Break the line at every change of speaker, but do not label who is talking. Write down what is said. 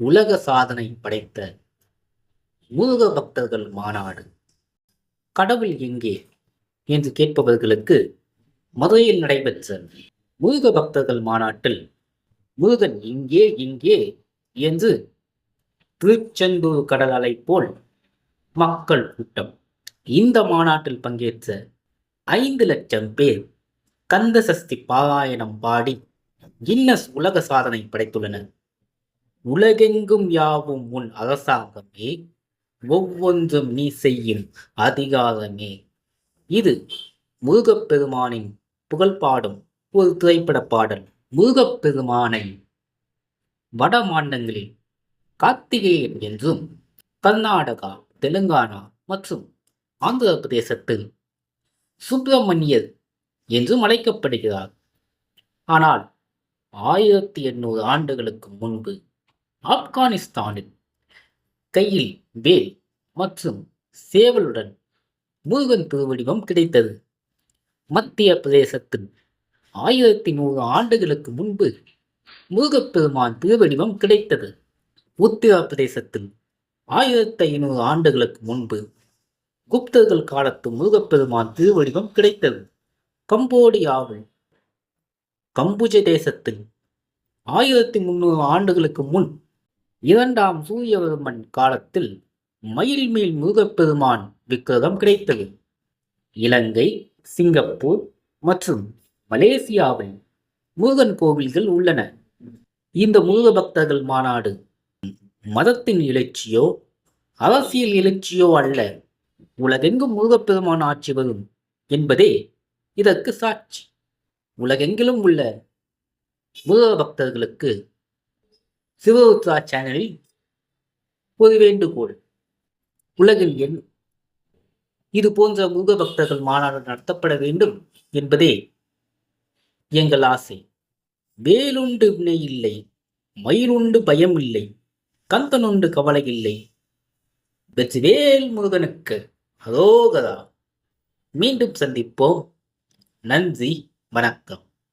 உலக சாதனை படைத்த முருக பக்தர்கள் மாநாடு. கடவுள் எங்கே? என்று கேட்பவர்களுக்கு மதுரையில் நடைபெற்ற முருக பக்தர்கள் மாநாட்டில் முருகன் இங்கே இங்கே என்று திருச்செந்தூர் கடல் அலை போல் மக்கள் கூட்டம். இந்த மாநாட்டில் பங்கேற்ற ஐந்து லட்சம் பேர் கந்தசஸ்தி பாராயணம் பாடி கின்னஸ் உலக சாதனை படைத்துள்ளனர். உலகெங்கும் யாவும் உன் அரசாங்கமே ஒவ்வொன்றும் நீ செய்யும் அதிகாரமே. இது முருகப்பெருமானின் புகழ்பாடும் ஒரு திரைப்பட பாடல். முருகப்பெருமானை வட மாநிலங்களில் கார்த்திகேயன் என்றும் கர்நாடகா தெலுங்கானா மற்றும் ஆந்திர பிரதேசத்தில் சுப்பிரமணியர் என்றும் அழைக்கப்படுகிறார். ஆனால் ஆயிரத்தி எண்ணூறு ஆண்டுகளுக்கு முன்பு ஆப்கானிஸ்தானில் கையில் வேல் மற்றும் சேவலுடன் முருகன் திருவடிவம் கிடைத்தது. மத்திய பிரதேசத்தில் ஆயிரத்தி நூறு ஆண்டுகளுக்கு முன்பு முருகப்பெருமான் திருவடிவம் கிடைத்தது. உத்திரப்பிரதேசத்தில் ஆயிரத்தி ஐநூறு ஆண்டுகளுக்கு முன்பு குப்தர்கள் காலத்து முருகப்பெருமான் திருவடிவம் கிடைத்தது. கம்போடியாவில் கம்புஜ தேசத்தில் ஆயிரத்தி முந்நூறு ஆண்டுகளுக்கு முன் இரண்டாம் சூரியவர்மன் காலத்தில் மயில் மேல் முருகப்பெருமான் விக்கிரகம் கிடைத்தது. இலங்கை சிங்கப்பூர் மற்றும் மலேசியாவில் முருகன் கோவில்கள் உள்ளன. இந்த முருக பக்தர்கள் மாநாடு மதத்தின் எழுச்சியோ அரசியல் எழுச்சியோ அல்ல. உலகெங்கும் முருகப்பெருமான் ஆட்சி வரும் என்பதே இதற்கு சாட்சி. உலகெங்கிலும் உள்ள முருக பக்தர்களுக்கு சிவபுத்ரா சேனலில் ஒரு வேண்டுகோள். உலகில் என் இது போன்ற முருக பக்தர்கள் மாநாடு நடத்தப்பட வேண்டும் என்பதே எங்கள் ஆசை. வேலுண்டு வினை இல்லை மயிலுண்டு பயம் இல்லை கந்தனுண்டு கவலை இல்லை. வெற்றிவேல் முருகனுக்கு அதோகதா மீண்டும் சந்திப்போம். நன்றி வணக்கம்.